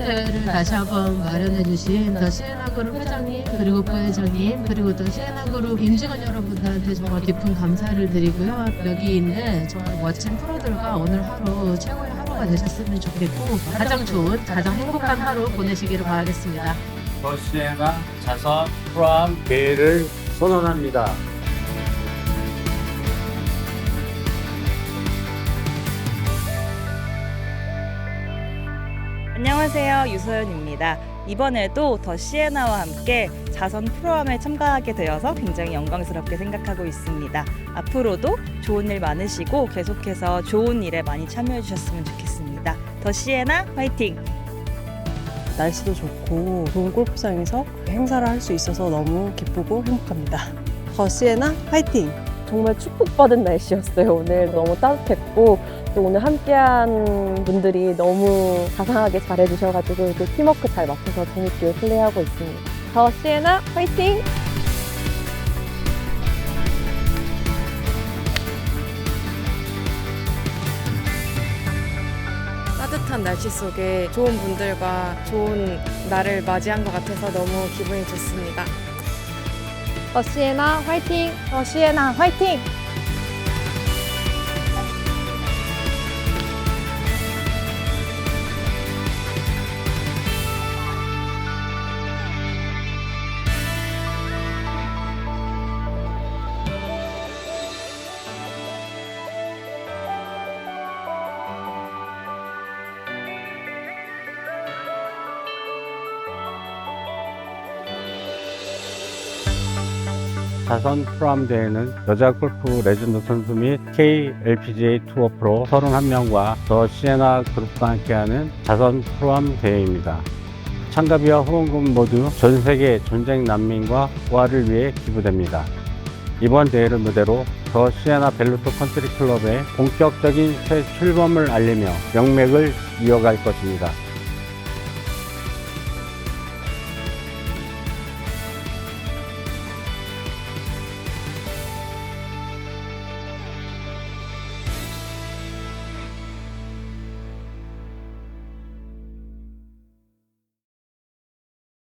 대회를 다시 한번 마련해 주신 더 시에나 그룹 회장님 그리고 부회장님 그리고 또 시에나 그룹 임직원 여러분들한테 정말 깊은 감사를 드리고요. 여기 있는 정말 멋진 프로들과 오늘 하루 최고의 하루가 되셨으면 좋겠고 가장 좋은 가장 행복한 하루 보내시기를 바라겠습니다. 버시에나 자선 프로암 대회를 선언합니다. 안녕하세요. 유소연입니다. 이번에도 더 시에나와 함께 자선 프로그램에 참가하게 되어서 굉장히 영광스럽게 생각하고 있습니다. 앞으로도 좋은 일 많으시고 계속해서 좋은 일에 많이 참여해 주셨으면 좋겠습니다. 더 시에나 화이팅! 날씨도 좋고 좋은 골프장에서 행사를 할 수 있어서 너무 기쁘고 행복합니다. 더 시에나 화이팅! 정말 축복받은 날씨였어요. 오늘 너무 따뜻했고 또 오늘 함께한 분들이 너무 자상하게 잘해주셔가지고 이렇게 팀워크 잘 맞춰서 재밌게 플레이하고 있습니다. 더 시에나 화이팅! 따뜻한 날씨 속에 좋은 분들과 좋은 날을 맞이한 것 같아서 너무 기분이 좋습니다. 더 시에나 화이팅! 더 시에나 화이팅! 자선 프로암 대회는 여자 골프 레전드 선수 및 KLPGA 투어 프로 31명과 더 시에나 그룹과 함께하는 자선 프로암 대회입니다. 참가비와 후원금 모두 전 세계 전쟁 난민과 부활을 위해 기부됩니다. 이번 대회를 무대로 더 시에나 벨루토 컨트리 클럽의 본격적인 새 출범을 알리며 명맥을 이어갈 것입니다.